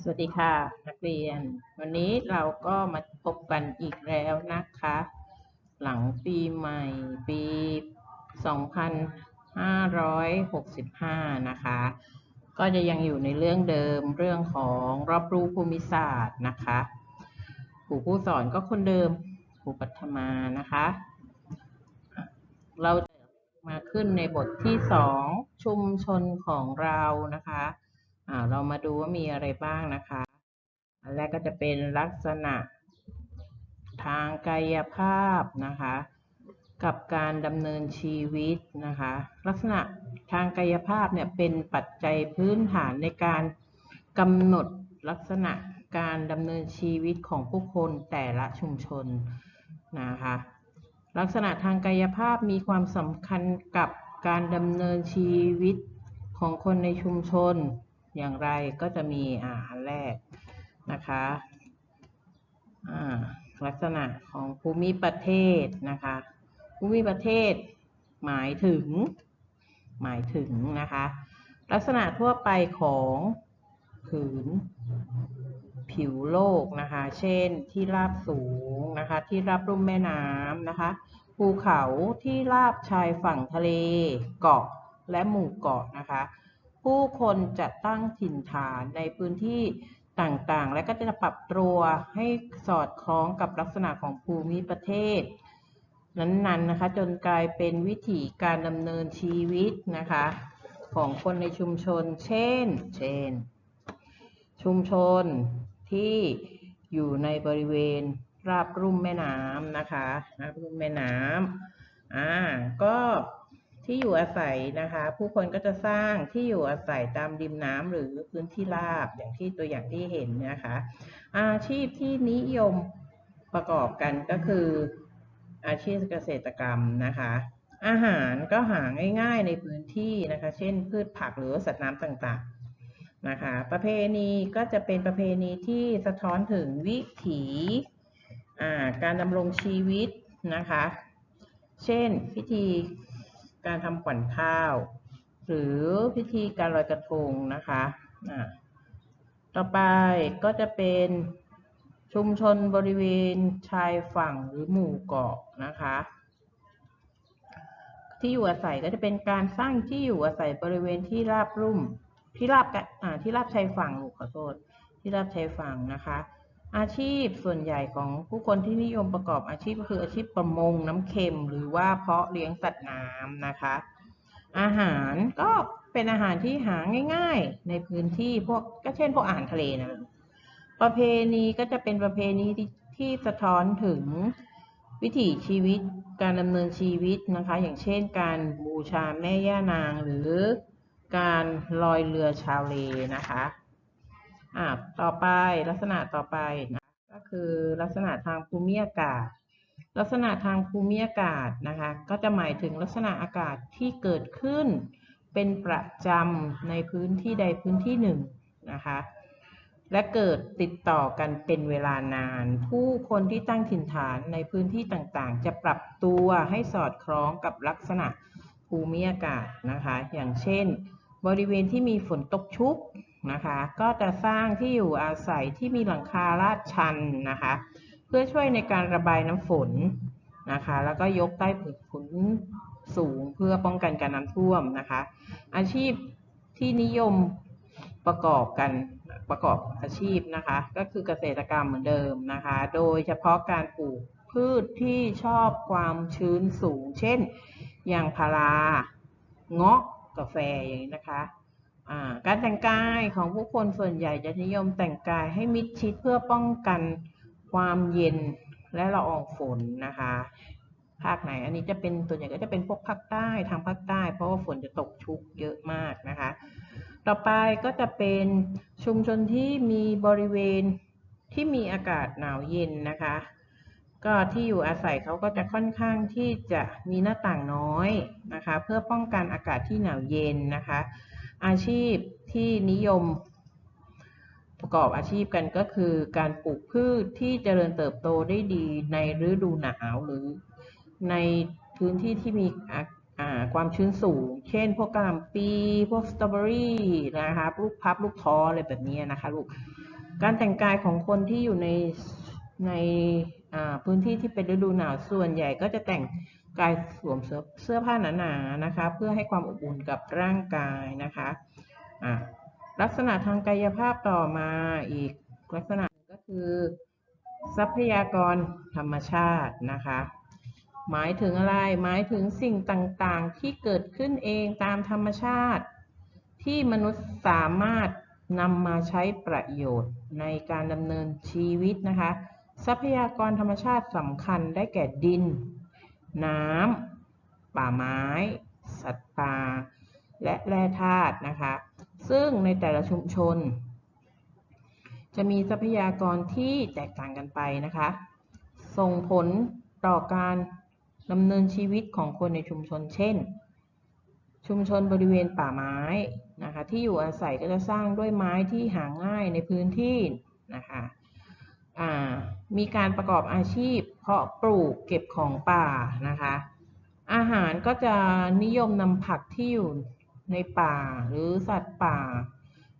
สวัสดีค่ะนักเรียน วันนี้เราก็มาพบกันอีกแล้วนะคะ หลังปีใหม่ปี 2565 นะคะ ก็จะยังอยู่ในเรื่องเดิมเรื่องของรอบรู้ภูมิศาสตร์นะคะครูผู้สอนก็คนเดิมครูปัทมานะคะ เรามาขึ้นในบทที่สองชุมชนของเรานะคะ เรามาดูว่ามีอะไรบ้างนะคะ อันแรกก็จะเป็นลักษณะทางกายภาพนะคะ กับการดำเนินชีวิตนะคะ ลักษณะทางกายภาพเนี่ยเป็นปัจจัยพื้นฐานในการกำหนดลักษณะการดำเนินชีวิตของผู้คนแต่ละชุมชนนะคะ ลักษณะทางกายภาพมีความสำคัญกับการดำเนินชีวิตของคนในชุมชน อย่างไรก็จะมีอ่าอันแรกนะคะอ่าลักษณะของภูมิประเทศนะคะภูมิประเทศหมายถึง หมายถึงนะคะ ลักษณะทั่วไปของผืนผิวโลกนะคะ เช่นที่ราบสูงนะคะ ที่ราบลุ่มแม่น้ำนะคะ ภูเขาที่ราบชายฝั่งทะเล เกาะและหมู่เกาะนะคะ ผู้คนจะตั้งถิ่นฐานในพื้นที่ต่างๆ และก็จะปรับตัวให้สอดคล้องกับลักษณะของภูมิประเทศ นั้นๆนะคะ จนกลายเป็นวิถีการดำเนินชีวิตนะคะ ของคนในชุมชน เช่น เช่น ชุมชนที่อยู่ในบริเวณราบรุ่มแม่น้ำนะคะราบรุ่มแม่น้ำอ่าก็ ที่อยู่อาศัยนะคะ ผู้คนก็จะสร้างที่อยู่อาศัยตามริมน้ำหรือพื้นที่ราบอย่างที่ตัวอย่างที่เห็นนะคะ อาชีพที่นิยมประกอบกันก็คืออาชีพเกษตรกรรมนะคะ อาหารก็หาง่ายๆในพื้นที่นะคะ เช่น พืชผักหรือสัตว์น้ำต่างๆนะคะ ประเพณีก็จะเป็นประเพณีที่สะท้อนถึงวิถีการดำรงชีวิตนะคะ เช่นพิธี การทำขวัญข้าว หรือพิธีการลอยกระทงนะคะต่อไปก็จะเป็นชุมชนบริเวณชายฝั่งหรือหมู่เกาะนะคะ ที่อยู่อาศัยก็จะเป็นการสร้างที่อยู่อาศัยบริเวณที่ราบรุ่มที่ราบอ่าที่ราบชายฝั่งขอโทษที่ราบชายฝั่งนะคะ อาชีพส่วนใหญ่ของผู้คนที่นิยมประกอบอาชีพก็คืออาชีพประมงน้ำเค็ม หรือว่าเพาะเลี้ยงสัตว์น้ำนะคะ อาหารก็เป็นอาหารที่หาง่าย ๆ ในพื้นที่พวกก็เช่นพวกอาหารทะเลนะประเพณีก็จะเป็นประเพณีที่ที่สะท้อนถึงวิถีชีวิตการดำเนินชีวิตนะคะ อย่างเช่น การบูชาแม่ย่านางหรือการลอยเรือชาวเลนะคะ อ่าต่อไปลักษณะต่อไปนะก็คือลักษณะทางภูมิอากาศ ลักษณะทางภูมิอากาศนะคะก็จะหมายถึงลักษณะอากาศที่เกิดขึ้น เป็นประจำในพื้นที่ใดพื้นที่หนึ่งนะคะและเกิดติดต่อกันเป็นเวลานาน ผู้คนที่ตั้งถิ่นฐานในพื้นที่ต่างๆ จะปรับตัวให้สอดคล้องกับลักษณะภูมิอากาศนะคะ อย่างเช่น บริเวณที่มีฝนตกชุก นะคะ ก็จะสร้างที่อยู่อาศัยที่มีหลังคาลาดชันนะคะ เพื่อช่วยในการระบายน้ำฝนนะคะ แล้วก็ยกใต้ผืนสูงเพื่อป้องกันการน้ำท่วมนะคะ อาชีพที่นิยมประกอบกันประกอบอาชีพนะคะ ก็คือเกษตรกรรมเหมือนเดิมนะคะ โดยเฉพาะการปลูกพืชที่ชอบความชื้นสูง เช่นยางพาราเงาะกาแฟอย่างนี้นะคะ การแต่งกายของผู้คนส่วนใหญ่จะนิยมแต่งกายให้มิดชิดเพื่อป้องกันความเย็นและละอองฝนนะคะ ภาคไหนอันนี้จะเป็นส่วนใหญ่ก็จะเป็นพวกภาคใต้ทางภาคใต้ เพราะว่าฝนจะตกชุกเยอะมากนะคะ ต่อไปก็จะเป็นชุมชนที่มีบริเวณที่มีอากาศหนาวเย็นนะคะ ก็ที่อยู่อาศัยเขาก็จะค่อนข้างที่จะมีหน้าต่างน้อยนะคะ เพื่อป้องกันอากาศที่หนาวเย็นนะคะ อาชีพที่นิยม ประกอบอาชีพกันก็คือ การปลูกพืชที่เจริญเติบโตได้ดีในฤดูหนาวหรือในพื้นที่ที่มีความชื้นสูง เช่น พวกกะหล่ำปี พวกสตรอเบอรี่นะคะลูกพับ ลูกท้ออะไรแบบนี้นะคะลูก การแต่งกายของคนที่อยู่ใน ในพื้นที่ที่เป็นฤดูหนาวส่วนใหญ่ก็จะแต่งกายสวมเสื้อผ้าหนาๆนะคะ เพื่อให้ความอบอุ่นกับร่างกายนะคะอ่าลักษณะทางกายภาพต่อมาอีกลักษณะก็คือ ทรัพยากรธรรมชาตินะคะ หมายถึงอะไรหมายถึงสิ่งต่างๆที่เกิดขึ้นเองตามธรรมชาติ ที่มนุษย์สามารถนำมาใช้ประโยชน์ในการดำเนินชีวิตนะคะ ทรัพยากรธรรมชาติสำคัญได้แก่ดิน น้ำ ป่าไม้ สัตว์ป่า และแร่ธาตุนะคะ ซึ่งในแต่ละชุมชน จะมีทรัพยากรที่แตกต่างกันไปนะคะ ส่งผลต่อการดำเนินชีวิตของคนในชุมชน เช่น ชุมชนบริเวณป่าไม้นะคะที่อยู่อาศัยก็จะสร้างด้วยไม้ที่หาง่ายในพื้นที่นะคะ มีการประกอบอาชีพ เพาะปลูกเก็บของป่านะคะ อาหารก็จะนิยมนำผักที่อยู่ในป่าหรือสัตว์ป่า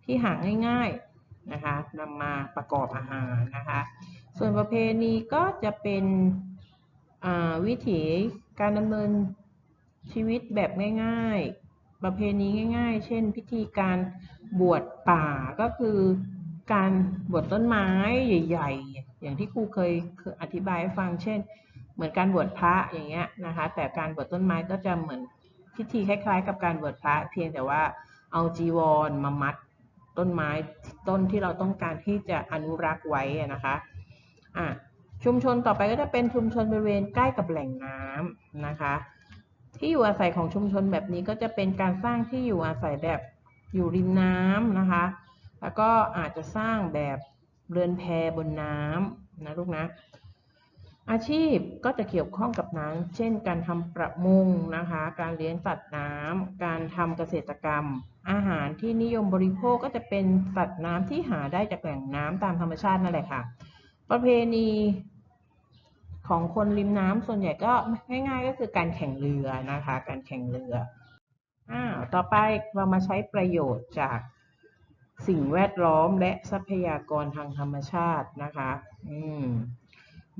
ที่หาง่ายๆนะคะนำมาประกอบอาหารนะคะ ส่วนประเพณีก็จะเป็นวิถีการดำเนินชีวิตแบบง่าย ๆ ประเพณีง่าย ๆ เช่น พิธีการบวชป่าก็คือ การบวชต้นไม้ใหญ่ ๆ อย่างที่ครูเคยอธิบายให้ฟัง เช่น เหมือนการบวชพระอย่างเงี้ยนะคะ แต่การบวชต้นไม้ก็จะเหมือนพิธีคล้าย ๆ กับการบวชพระเพียงแต่ว่าเอาจีวรมามัดต้นไม้ต้นที่เราต้องการที่จะอนุรักษ์ไว้นะคะอะชุมชนต่อไปก็จะเป็นชุมชนบริเวณใกล้กับแหล่งน้ำนะคะ ที่อยู่อาศัยของชุมชนแบบนี้ก็จะเป็นการสร้างที่อยู่อาศัยแบบอยู่ริมน้ำนะคะ แล้วก็อาจจะสร้างแบบเรือนแพบนน้ำนะลูกนะ อาชีพก็จะเกี่ยวข้องกับน้ำเช่น การทำประมงนะคะ การเลี้ยงสัตว์น้ำการทำเกษตรกรรม อาหารที่นิยมบริโภคก็จะเป็นสัตว์น้ำที่หาได้จากแหล่งน้ำตามธรรมชาตินั่นแหละค่ะ ประเพณีของคนริมน้ำส่วนใหญ่ก็ง่ายๆ ก็คือการแข่งเรือนะคะ การแข่งเรืออ้าวต่อไปเรามาใช้ประโยชน์จาก สิ่งแวดล้อมและทรัพยากรทางธรรมชาตินะคะ อืม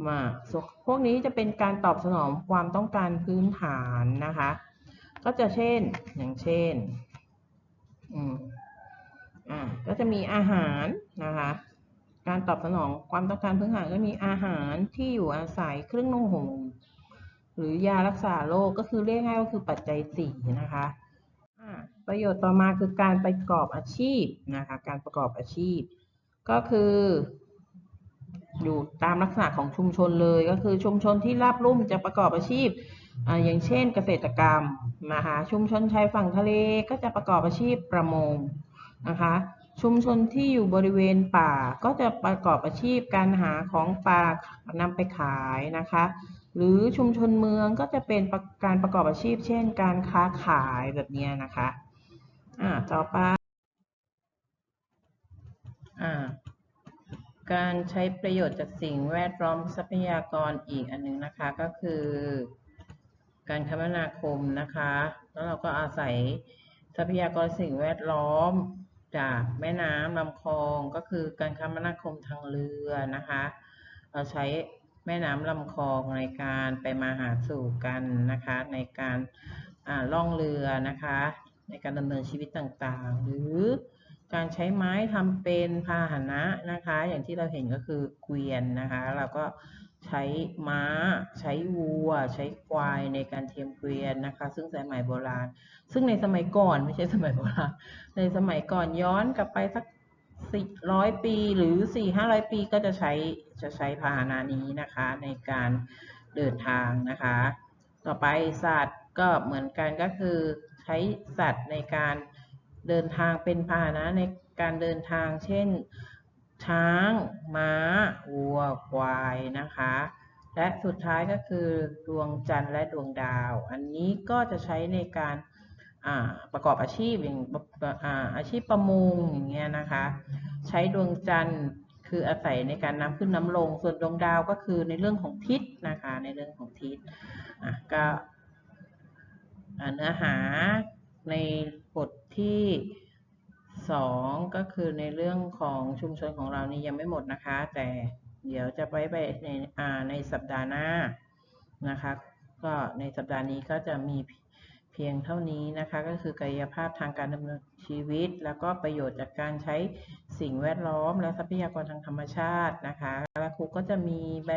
มาพวกนี้จะเป็นการตอบสนองความต้องการพื้นฐานนะคะ ก็จะเช่น อย่างเช่น อืม อ่า ก็จะมีอาหารนะคะ การตอบสนองความต้องการพื้นฐานก็มีอาหารที่อยู่อาศัยเครื่องนุ่งห่มหรือยารักษาโรคก็คือเรียกง่ายก็คือปัจจัยสี่นะคะ ประโยชน์ต่อมาคือการประกอบอาชีพนะคะการประกอบอาชีพ ก็คือ อยู่ตามลักษณะของชุมชนเลยก็คือชุมชนที่ราบลุ่มจะประกอบอาชีพออย่างเช่นเกษตรกรรมนะคะชุมชนชายฝั่งทะเลก็จะประกอบอาชีพประมงนะคะชุมชนที่อยู่บริเวณป่าก็จะประกอบอาชีพการหาของป่านำไปขายนะคะ หรือชุมชนเมืองก็จะเป็นการประกอบอาชีพ เช่น การค้าขายแบบนี้นะคะ อ่าต่อไปอ่าการใช้ประโยชน์จากสิ่งแวดล้อมทรัพยากรอีกอันหนึงนะคะก็คือ การคมนาคมนะคะ แล้วเราก็อาศัยทรัพยากรสิ่งแวดล้อมจากแม่น้ำลำคลองก็คือการคมนาคมทางเรือนะคะ เราใช้แม่น้ำลำคลองในการไปมาหาสู่กันนะคะ ในการอ่าล่องเรือนะคะ ในการดำเนินชีวิตต่างๆ หรือการใช้ไม้ทำเป็นพาหนะนะคะ อย่างที่เราเห็นก็คือเกวียนนะคะ เราก็ใช้ม้า ใช้วัว ใช้ควายในการเทียมเกวียนนะคะ ซึ่งสมัยโบราณ ซึ่งในสมัยก่อนไม่ใช่สมัยโบราณ ในสมัยก่อนย้อนกลับไปสักสี่ร้อยปีหรือสี่ห้าร้อยปีก็จะใช้จะใช้พาหนะนี้นะคะในการเดินทางนะคะ ต่อไปสัตว์ ก็เหมือนกันก็คือใช้สัตว์ในการเดินทางเป็นพาหนะในการเดินทาง เช่น ช้าง ม้า วัว ควายนะคะ และสุดท้ายก็คือดวงจันทร์และดวงดาว อันนี้ก็จะใช้ในการประกอบอาชีพอย่างอาอาชีพประมงอย่างเงี้ยนะคะ ใช้ดวงจันทร์คืออาศัยในการน้ำขึ้นน้ำลง ส่วนดวงดาวก็คือในเรื่องของทิศนะคะในเรื่องของทิศก็ เนื้อหาในบทที่สองก็คือในเรื่องของชุมชนของเรานี่ยังไม่หมดนะคะ แต่เดี๋ยวจะไปไปในในสัปดาห์หน้านะคะ ก็ในสัปดาห์นี้ก็จะมีเพียงเท่านี้นะคะ ก็คือกายภาพทางการดำเนินชีวิต แล้วก็ประโยชน์จากการใช้สิ่งแวดล้อม และทรัพยากรทางธรรมชาตินะคะแล้วครูก็จะมีใบ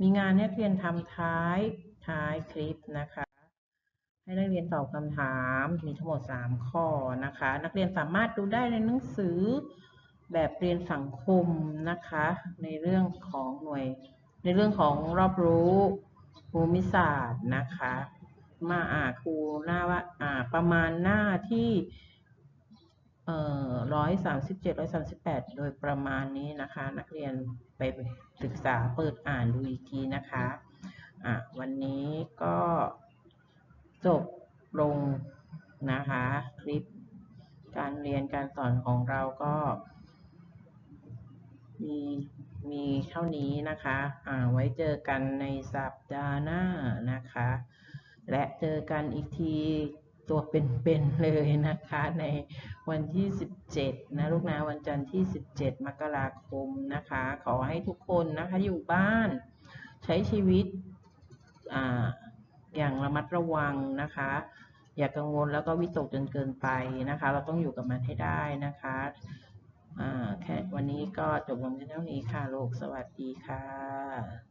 มีงานให้เรียนทำท้ายท้ายคลิปนะคะ ให้นักเรียนตอบคำถามมีทั้งหมด 3 ข้อนะคะ นักเรียนสามารถดูได้ในหนังสือแบบเรียนสังคมนะคะ ในเรื่องของหน่วย ในเรื่องของรอบรู้ภูมิศาสตร์นะคะ มาอ่าครูหน้าว่าอ่าประมาณหน้าที่เอ่อร้อยสามสิบเจ็ดร้อยสามสิบแปดโดยประมาณนี้นะคะ นักเรียนไปศึกษาเปิดอ่านดูอีกทีนะคะอะวันนี้ก็ จบลงนะคะคลิปการเรียนการสอนของเราก็ มีมีเท่านี้นะคะอ่าไว้เจอกันในสัปดาห์หน้านะคะ และเจอกันอีกทีตัวเป็นๆเลยนะคะ ในวันที่ 17 นะลูกนะวันจันทร์ที่ 17 มกราคมนะคะ ขอให้ทุกคนนะคะอยู่บ้าน ใช้ชีวิตอ่า อย่างระมัดระวังนะคะ อย่ากังวลแล้วก็วิตกจนเกินไปนะคะ เราต้องอยู่กับมันให้ได้นะคะแค่วันนี้ก็จบลงเพียงเท่านี้ค่ะลูกสวัสดีค่ะ